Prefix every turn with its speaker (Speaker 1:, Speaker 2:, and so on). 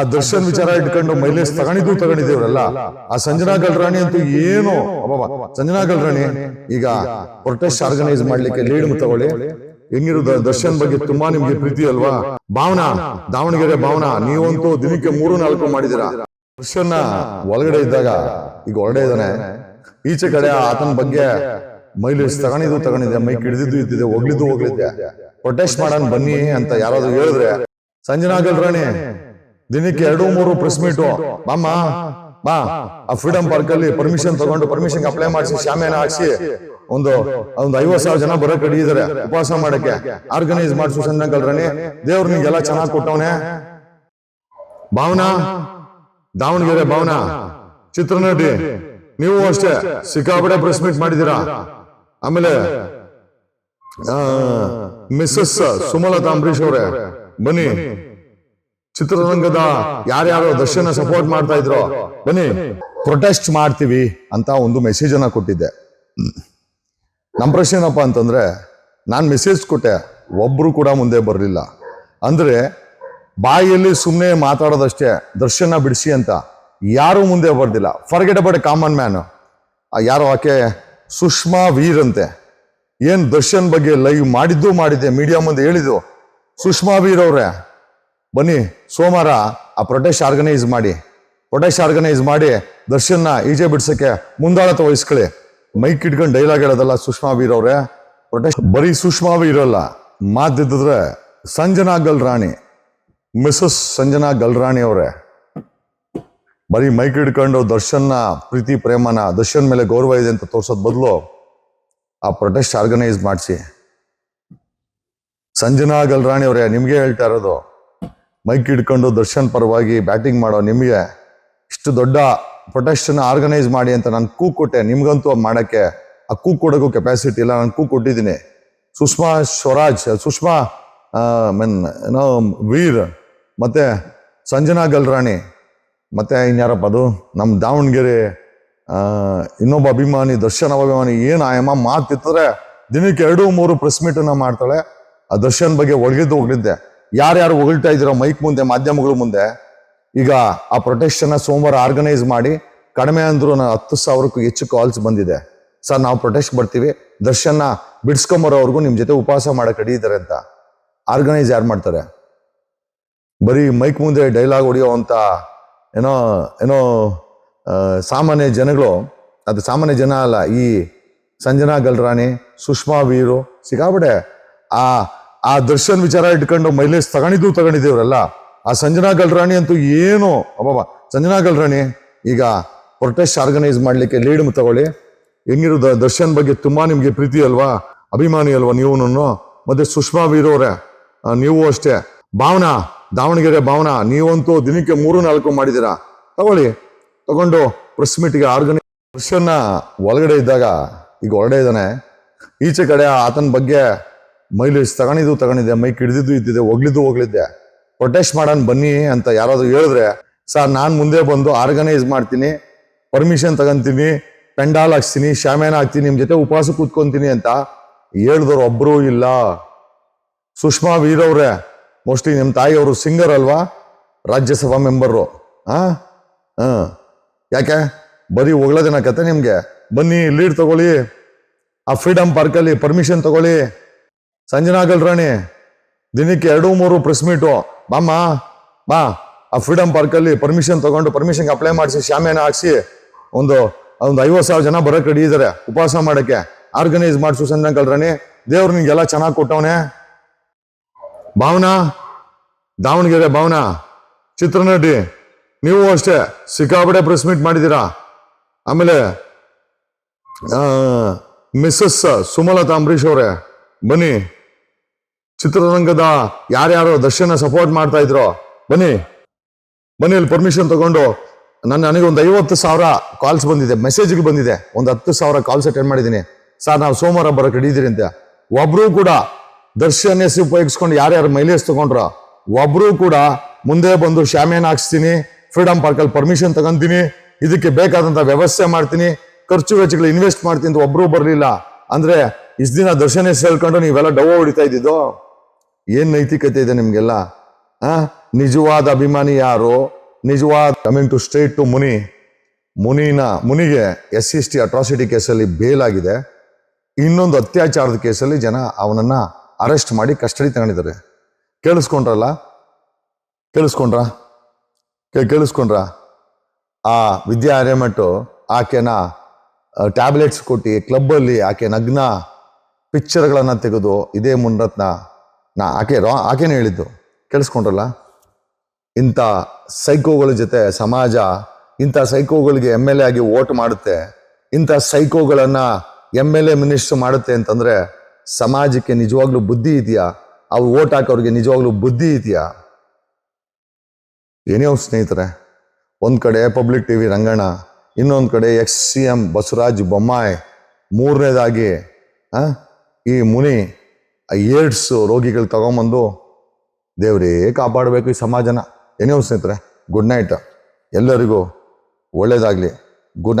Speaker 1: ಆ ದರ್ಶನ್ ವಿಚಾರ ಇಟ್ಕೊಂಡು ಮೈಲೇಜ್ ತಗೊಂಡಿದ್ದು ತಗೊಂಡಿದ್ದೇವ್ರಲ್ಲ. ಆ ಸಂಜನಾ ಗಲ್ರಾಣಿ ಅಂತೂ ಏನು ಸಂಜನಾ ಗಲ್ರಾಣಿ, ಈಗ ಪ್ರೊಟೆಸ್ಟ್ ಆರ್ಗನೈಸ್ ಮಾಡ್ಲಿಕ್ಕೆ ಲೀಡ್ ತಗೊಳ್ಳಿ. ಹೆಂಗಿರೋದು ದರ್ಶನ್ ಬಗ್ಗೆ ತುಂಬಾ ನಿಮ್ಗೆ ಪ್ರೀತಿ ಅಲ್ವಾ? ಭಾವನಾ, ದಾವಣಗೆರೆ ಭಾವನಾ, ನೀವಂತೂ ದಿನಕ್ಕೆ ಮೂರು, ನಾಲ್ಕು ಮಾಡಿದೀರಾ ದರ್ಶನ್ ಒಳಗಡೆ ಇದ್ದಾಗ ಈಗ ಹೊರಗಡೆ ಇದ್ದಾನೆ. ಈಚೆ ಕಡೆ ಆತನ ಬಗ್ಗೆ ಮೈಲೇಜ್ ತಗೊಂಡಿದ್ದು ತಗೊಂಡಿದ್ದೆ ಮೈಕ್ ಹಿಡಿದಿದ್ದು ಇದ್ದಿದೆ, ಹೋಗ್ಲಿದ್ದು ಹೋಗ್ಲಿದ್ದೆ. ಪ್ರೊಟೆಸ್ಟ್ ಮಾಡೋಣ ಬನ್ನಿ ಅಂತ ಯಾರಾದ್ರೂ ಹೇಳಿದ್ರೆ. ಸಂಜನಾ ಗಲ್ರಾಣಿ ದಿನಕ್ಕೆ ಎರಡು ಮೂರು ಪ್ರೆಸ್ ಮೀಟು ಬಾಮ್ಮ ಬಾ. ಆ ಫ್ರೀಡಮ್ ಪಾರ್ಕ್ ಅಲ್ಲಿ ಪರ್ಮಿಷನ್ ತಗೊಂಡು ಪರ್ಮಿಷನ್ ಅಪ್ಲೈ ಮಾಡಿಸಿ ಶಾಮಿಯಾನ ಹಾಕ್ಸಿ. ಒಂದು ಒಂದು ಐವತ್ ಸಾವಿರ ಜನ ಬರೋ ಕಡೆ ಇದಾರೆ. ಉಪವಾಸ ಮಾಡಕ್ಕೆ. ಆರ್ಗನೈಸ್ ಮಾಡಿಸು ಗಲ್ರಾಣಿ ದೇವ್ರು ನಿಂಗೆಲ್ಲ ಚೆನ್ನಾಗಿ ಕೊಟ್ಟವನೆ. ಭಾವನಾ? ದಾವಣಗೆರೆ ಭಾವನಾ? ಚಿತ್ರನಟಿ? ನೀವು ಅಷ್ಟೇ. ಸಿಕ್ಕಾಪಡೆ ಪ್ರೆಸ್ ಮೀಟ್ ಮಾಡಿದೀರಾ? ಆಮೇಲೆ ಮಿಸ್ಸಸ್ ಸುಮಲತಾ ಅಂಬರೀಶ್ ಅವರೇ. ಬನ್ನಿ. ಚಿತ್ರರಂಗದ ಯಾರ್ಯಾರು ದರ್ಶನ ಸಪೋರ್ಟ್ ಮಾಡ್ತಾ ಇದ್ರು ಬನ್ನಿ ಪ್ರೊಟೆಸ್ಟ್ ಮಾಡ್ತೀವಿ ಅಂತ ಒಂದು ಮೆಸೇಜ್ ಅನ್ನ ಕೊಟ್ಟಿದ್ದೆ. ನಮ್ಮ ಪ್ರಶ್ನೆ ಏನಪ್ಪ ಅಂತಂದ್ರೆ ನಾನು ಮೆಸೇಜ್ ಕೊಟ್ಟೆ ಒಬ್ರು ಕೂಡ ಮುಂದೆ ಬರಲಿಲ್ಲ. ಅಂದ್ರೆ ಬಾಯಲ್ಲಿ ಸುಮ್ಮನೆ ಮಾತಾಡೋದಷ್ಟೇ ದರ್ಶನ ಬಿಡಿಸಿ ಅಂತ ಯಾರು ಮುಂದೆ ಬರ್ದಿಲ್ಲ. ಫರ್ಗೆಟ್ ಅಬೌಟ್ ಕಾಮನ್ ಮ್ಯಾನ್ ಯಾರೋ ಆಕೆ? ಸುಷ್ಮಾ ವೀರ್ ಅಂತೆ. ಏನ್ ದರ್ಶನ್ ಬಗ್ಗೆ ಲೈವ್ ಮಾಡಿದ್ದು ಮಾಡಿದ್ದೆ ಮೀಡಿಯಾ ಮುಂದೆ ಹೇಳಿದ್ದು. ಸುಷ್ಮಾ ವೀರ್ ಅವ್ರೆ ಬನ್ನಿ, ಸೋಮವಾರ ಆ ಪ್ರೊಟೆಸ್ಟ್ ಆರ್ಗನೈಸ್ ಮಾಡಿ. ಪ್ರೊಟೆಸ್ಟ್ ಆರ್ಗನೈಸ್ ಮಾಡಿ ದರ್ಶನ್ನ ಈಜೆ ಬಿಡ್ಸೋಕ್ಕೆ ಮುಂದಾಳತ ವಹಿಸ್ಕೊಳ್ಳಿ. ಮೈಕ್ ಇಟ್ಕೊಂಡು ಡೈಲಾಗ್ ಹೇಳೋದಲ್ಲ ಸುಷ್ಮಾ ವೀರ್ ಅವ್ರೆ. ಪ್ರೊಟೆಸ್ಟ್ ಬರೀ ಸುಷ್ಮಾ ವೀರ್ ಅಲ್ಲ ಸಂಜನಾ ಸಂಜನಾ ಗಲ್ರಾಣಿ, ಮಿಸಸ್ ಸಂಜನಾ ಗಲ್ರಾಣಿ ಅವರೇ. ಬರೀ ಮೈಕ್ ಹಿಡ್ಕೊಂಡು ದರ್ಶನ್ನ ಪ್ರೀತಿ, ಪ್ರೇಮನ ದರ್ಶನ್ ಮೇಲೆ ಗೌರವ ಇದೆ ಅಂತ ತೋರ್ಸೋದ್ ಬದಲು ಆ ಪ್ರೊಟೆಸ್ಟ್ ಆರ್ಗನೈಸ್ ಮಾಡಿಸಿ. ಸಂಜನಾ ಗಲ್ರಾಣಿ ಅವರೇ, ನಿಮ್ಗೆ ಹೇಳ್ತಾ ಇರೋದು ಮೈಕ್ ಹಿಡ್ಕೊಂಡು ದರ್ಶನ್ ಪರವಾಗಿ ಬ್ಯಾಟಿಂಗ್ ಮಾಡೋ ನಿಮಗೆ ಇಷ್ಟು ದೊಡ್ಡ ಪ್ರೊಟೆಸ್ಟನ್ನು ಆರ್ಗನೈಸ್ ಮಾಡಿ ಅಂತ ನಾನು ಕೂ ಕೊಟ್ಟೆ. ನಿಮಗಂತೂ ಮಾಡೋಕ್ಕೆ ಆ ಕೂ ಕೊಡೋಕ್ಕೂ ಕೆಪಾಸಿಟಿ ಇಲ್ಲ. ನಾನು ಕೂ ಕೊಟ್ಟಿದ್ದೀನಿ. ಸುಷ್ಮಾ ಸ್ವರಾಜ್ ಸುಷ್ಮಾ ಮೀನ್, ಏನೋ, ವೀರ್, ಮತ್ತು ಸಂಜನಾ ಗಲ್ರಾಣಿ, ಮತ್ತು ಇನ್ಯಾರಪ್ಪ ಅದು? ನಮ್ಮ ದಾವಣಗೆರೆ ಇನ್ನೊಬ್ಬ ಅಭಿಮಾನಿ, ದರ್ಶನ್ ಅಭಿಮಾನಿ, ಏನು ಆಯಮ್ಮ ಮಾತಿತ್ತಂದ್ರೆ ದಿನಕ್ಕೆ ಎರಡು ಮೂರು ಪ್ರೆಸ್ ಮೀಟನ್ನು ಮಾಡ್ತಾಳೆ. ಆ ದರ್ಶನ್ ಬಗ್ಗೆ ಒಳಗಿದ್ದು ಹೋಗ್ಲಿದ್ದೆ. ಯಾರ್ಯಾರು ಹೊಗಳ್ತಾ ಇದ್ದೀರೋ ಮೈಕ್ ಮುಂದೆ, ಮಾಧ್ಯಮಗಳ ಮುಂದೆ, ಈಗ ಆ ಪ್ರೊಟೆಸ್ಟನ್ನ ಸೋಮವಾರ ಆರ್ಗನೈಸ್ ಮಾಡಿ ಕಡಿಮೆ ಅಂದ್ರೂ ನಾನು ಹತ್ತು ಸಾವಿರಕ್ಕೂ ಹೆಚ್ಚು ಕಾಲ್ಸ್ ಬಂದಿದೆ. ಸರ್, ನಾವು ಪ್ರೊಟೆಸ್ಟ್ ಬರ್ತೀವಿ. ದರ್ಶನ ಬಿಡಿಸ್ಕೊಂಬರೋವರೆಗೂ ನಿಮ್ಮ ಜೊತೆ ಉಪವಾಸ ಮಾಡೋಕ್ಕೆ ರೆಡಿ ಇದ್ದಾರೆ ಅಂತ. ಆರ್ಗನೈಸ್ ಯಾರು ಮಾಡ್ತಾರೆ? ಬರೀ ಮೈಕ್ ಮುಂದೆ ಡೈಲಾಗ್ ಹೊಡೆಯೋ ಅಂತ ಏನೋ ಏನೋ ಸಾಮಾನ್ಯ ಜನಗಳು, ಅದು ಸಾಮಾನ್ಯ ಜನ ಅಲ್ಲ, ಈ ಸಂಜನಾ ಗಲ್ರಾಣಿ, ಸುಷ್ಮಾ ವೀರು ಸಿಗಾಬಡೆ ಆ ಆ ದರ್ಶನ್ ವಿಚಾರ ಇಟ್ಕೊಂಡು ಮೈಲೇಜ್ ತಗೊಂಡಿದ್ದು ತಗೊಂಡಿದ್ದೇವ್ರಲ್ಲ ಆ ಸಂಜನಾ ಗಲ್ರಾಣಿ ಅಂತೂ ಏನು ಅಬ್ಬಾಬ ಸಂಜನಾ ಗಲ್ರಾಣಿ, ಈಗ ಪ್ರೊಟೆಸ್ಟ್ ಆರ್ಗನೈಸ್ ಮಾಡ್ಲಿಕ್ಕೆ ಲೀಡ್ ತಗೊಳ್ಳಿ. ಹೆಂಗಿರೋದು ದರ್ಶನ್ ಬಗ್ಗೆ ತುಂಬಾ ನಿಮಗೆ ಪ್ರೀತಿ ಅಲ್ವಾ? ಅಭಿಮಾನಿ ಅಲ್ವಾ ನೀವು ಮತ್ತೆ ಸುಷ್ಮಾ ವೀರವ್ರೆ ನೀವು ಅಷ್ಟೇ. ಭಾವನಾ, ದಾವಣಗೆರೆ ಭಾವನಾ, ನೀವಂತೂ ದಿನಕ್ಕೆ ಮೂರು, ನಾಲ್ಕು ಮಾಡಿದ್ದೀರಾ? ತಗೊಳ್ಳಿ. ತಗೊಂಡು ಪ್ರೆಸ್ ಮೀಟ್ಗೆ ಆರ್ಗನೈಸ್ ದರ್ಶನ್ನ ಒಳಗಡೆ ಇದ್ದಾಗ ಈಗ ಹೊರಗಡೆ ಇದ್ದಾನೆ. ಈಚೆ ಕಡೆ ಆತನ ಬಗ್ಗೆ ಮೈಲೇಜ್ ತಗೊಂಡಿದ್ದು ತಗೊಂಡಿದ್ದೆ ಮೈಕ್ ಹಿಡಿದಿದ್ದು ಇದ್ದಿದೆ ಹೋಗ್ಲಿದ್ದು ಹೋಗ್ಲಿದ್ದೆ ಪ್ರೊಟೆಸ್ಟ್ ಮಾಡೋಣ ಬನ್ನಿ ಅಂತ ಯಾರಾದರೂ ಹೇಳಿದ್ರೆ, ಸರ್, ನಾನು ಮುಂದೆ ಬಂದು ಆರ್ಗನೈಸ್ ಮಾಡ್ತೀನಿ ಪರ್ಮಿಷನ್ ತಗೊಂತೀನಿ, ಪೆಂಡಾಲ್ ಹಾಕ್ಸ್ತೀನಿ ಶಾಮ್ಯಾನ ಹಾಕ್ತೀನಿ ನಿಮ್ಮ ಜೊತೆ ಉಪವಾಸ ಕೂತ್ಕೊಂತೀನಿ ಅಂತ ಹೇಳಿದವ್ರು ಒಬ್ಬರೂ ಇಲ್ಲ. ಸುಷ್ಮಾ ವೀರ್ ಅವ್ರೆ ಮೋಸ್ಟ್ಲಿ ನಿಮ್ಮ ತಾಯಿಯವರು ಸಿಂಗರ್ ಅಲ್ವಾ? ರಾಜ್ಯಸಭಾ ಮೆಂಬರು ಹಾಂ ಹಾಂ ಯಾಕೆ? ಬರೀ ಕತೆ ನಿಮ್ಗೆ. ಬನ್ನಿ ಲೀಡ್ ತಗೊಳ್ಳಿ. ಆ ಫ್ರೀಡಮ್ ಪಾರ್ಕಲ್ಲಿ ಪರ್ಮಿಷನ್ ತಗೊಳ್ಳಿ. ಸಂಜನಾ ಗಲ್ರಾಣಿ ದಿನಕ್ಕೆ ಎರಡು, ಮೂರು ಪ್ರೆಸ್ ಮೀಟು ಬಾಮ್ಮ, ಬಾ. ಆ ಫ್ರೀಡಮ್ ಪಾರ್ಕಲ್ಲಿ ಪರ್ಮಿಷನ್ ತಗೊಂಡು ಪರ್ಮಿಷನ್ಗೆ ಅಪ್ಲೈ ಮಾಡಿಸಿ ಶಾಮಿಯಾನ ಹಾಕ್ಸಿ. ಒಂದು ಒಂದು ಐವತ್ತು ಸಾವಿರ ಜನ ಬರೋಕೆ ರೆಡಿ ಇದ್ದಾರೆ ಉಪವಾಸ ಮಾಡೋಕ್ಕೆ. ಆರ್ಗನೈಸ್ ಮಾಡಿಸು ಸಂಜನಾ ಗಲ್ರಾಣಿ ದೇವ್ರು ನಿಂಗೆಲ್ಲ ಚೆನ್ನಾಗಿ ಕೊಟ್ಟವನೆ. ಭಾವನಾ, ದಾವಣಗೆರೆ ಭಾವನಾ. ಚಿತ್ರನಟಿ, ನೀವು ಅಷ್ಟೇ ಸಿಕ್ಕಾಪಟ್ಟೆ ಪ್ರೆಸ್ ಮೀಟ್ ಮಾಡಿದ್ದೀರಾ? ಆಮೇಲೆ ಮಿಸ್ಸಸ್ ಸುಮಲತಾ ಅಂಬರೀಶ್ ಅವರೇ. ಬನ್ನಿ. ಚಿತ್ರರಂಗದ ಯಾರ್ಯಾರು ದರ್ಶನ ಸಪೋರ್ಟ್ ಮಾಡ್ತಾ ಇದ್ರು, ಬನ್ನಿ. ಬನ್ನಿ, ಅಲ್ಲಿ ಪರ್ಮಿಷನ್ ತಗೊಂಡು. ನನ್ನ ನನಗೆ ಒಂದು ಐವತ್ತು ಸಾವಿರ ಕಾಲ್ಸ್ ಬಂದಿದೆ ಮೆಸೇಜ್ಗೆ ಬಂದಿದೆ. ಒಂದು ಹತ್ತು ಸಾವಿರ ಕಾಲ್ಸ್ ಅಟೆಂಡ್ ಮಾಡಿದ್ದೀನಿ. ಸರ್, ನಾವು ಸೋಮವಾರ ಬರೋಕೆ ಹಿಡಿದಿರಿ ಅಂತ. ಒಬ್ರು ಕೂಡ ದರ್ಶನ್ ಎಸ್ ಉಪಯೋಗಿಸ್ಕೊಂಡು ಯಾರ್ಯಾರು ಮೈಲೇಜ್ ತಗೊಂಡ್ರ, ಒಬ್ರು ಕೂಡ ಮುಂದೆ ಬಂದು ಶಾಮಿಯಾನ ಹಾಕ್ಸ್ತೀನಿ ಫ್ರೀಡಮ್ ಪಾರ್ಕಲ್ಲಿ ಪರ್ಮಿಷನ್ ತಗೊಂತೀನಿ, ಇದಕ್ಕೆ ಬೇಕಾದಂತ ವ್ಯವಸ್ಥೆ ಮಾಡ್ತೀನಿ, ಖರ್ಚು ವೆಚ್ಚಗಳು ಇನ್ವೆಸ್ಟ್ ಮಾಡ್ತೀನಿ ಅಂತ ಒಬ್ರು ಬರಲಿಲ್ಲ. ಅಂದ್ರೆ, ಇಷ್ಟು ದಿನ ದರ್ಶನ ಹೆಸರು ಹೇಳ್ಕೊಂಡು ನೀವೆಲ್ಲ ಡವ್ ಹೊಡಿತಾ ಇದ್ದಿದ್ದು? ಏನ್ ನೈತಿಕತೆ ಇದೆ ನಿಮಗೆಲ್ಲ? ನಿಜವಾದ ಅಭಿಮಾನಿ ಯಾರು? ನಿಜವಾದ coming to straight to Muni ಮುನಿನ, ಮುನಿಗೆ S C S T atrocity ಕೇಸಲ್ಲಿ ಬೇಲ್ ಆಗಿದೆ. ಇನ್ನೊಂದು ಅತ್ಯಾಚಾರದ ಕೇಸಲ್ಲಿ ಜನ ಅವನನ್ನು ಅರೆಸ್ಟ್ ಮಾಡಿ ಕಸ್ಟಡಿ ತಗೊಂಡಿದ್ದಾರೆ. ಕೇಳಿಸ್ಕೊಂಡ್ರಲ್ಲ? ಕೇಳಿಸ್ಕೊಂಡ್ರ? ಕೇಳಿಸ್ಕೊಂಡ್ರ? ಆ ವಿದ್ಯಾ ಅರೇಮಟ್ಟು ಆಕೆನ ಟ್ಯಾಬ್ಲೆಟ್ಸ್ ಕೊಟ್ಟು ಕ್ಲಬ್ಬಲ್ಲಿ ಆಕೆ ನಗ್ನ ಪಿಕ್ಚರ್ಗಳನ್ನು ತೆಗೆದು ಇದೇ ಮುನ್ರತ್ನ ನಾ ಆಕೆ ರಾ, ಆಕೆನೇ ಹೇಳಿದ್ದು, ಕೇಳಿಸ್ಕೊಂಡ್ರಲ್ಲ? ಇಂಥ ಸೈಕೋಗಳ ಜೊತೆ ಸಮಾಜ, ಇಂಥ ಸೈಕೋಗಳಿಗೆ ಎಂ ಎಲ್ ಎ ಆಗಿ ವೋಟ್ ಮಾಡುತ್ತೆ, ಇಂಥ ಸೈಕೋಗಳನ್ನು ಎಂ ಎಲ್ ಎ ಮಿನಿಸ್ಟರ್ ಮಾಡುತ್ತೆ ಅಂತಂದರೆ ಸಮಾಜಕ್ಕೆ ನಿಜವಾಗ್ಲೂ ಬುದ್ಧಿ ಇದೆಯಾ? ಅವ್ರು ವೋಟ್ ಹಾಕೋರಿಗೆ ನಿಜವಾಗ್ಲೂ ಬುದ್ಧಿ ಇದೆಯಾ? ಏನೇ ಸ್ನೇಹಿತರೆ, ಒಂದು ಕಡೆ ಪಬ್ಲಿಕ್ ಟಿ ವಿ ರಂಗಣ್ಣ, ಇನ್ನೊಂದು ಕಡೆ ex C M Basavaraj Bommai, ಮೂರನೇದಾಗಿ ಈ ಮುನಿ ಏಡ್ಸ್ ರೋಗಿಗಳು ತಗೊಂಬಂದು ದೇವರೇ ಕಾಪಾಡಬೇಕು ಈ ಸಮಾಜನ. ಏನೇ ಸ್ನೇಹಿತರೆ? ಗುಡ್ ನೈಟ್ ಎಲ್ಲರಿಗೂ ಒಳ್ಳೇದಾಗಲಿ. ಗುಡ್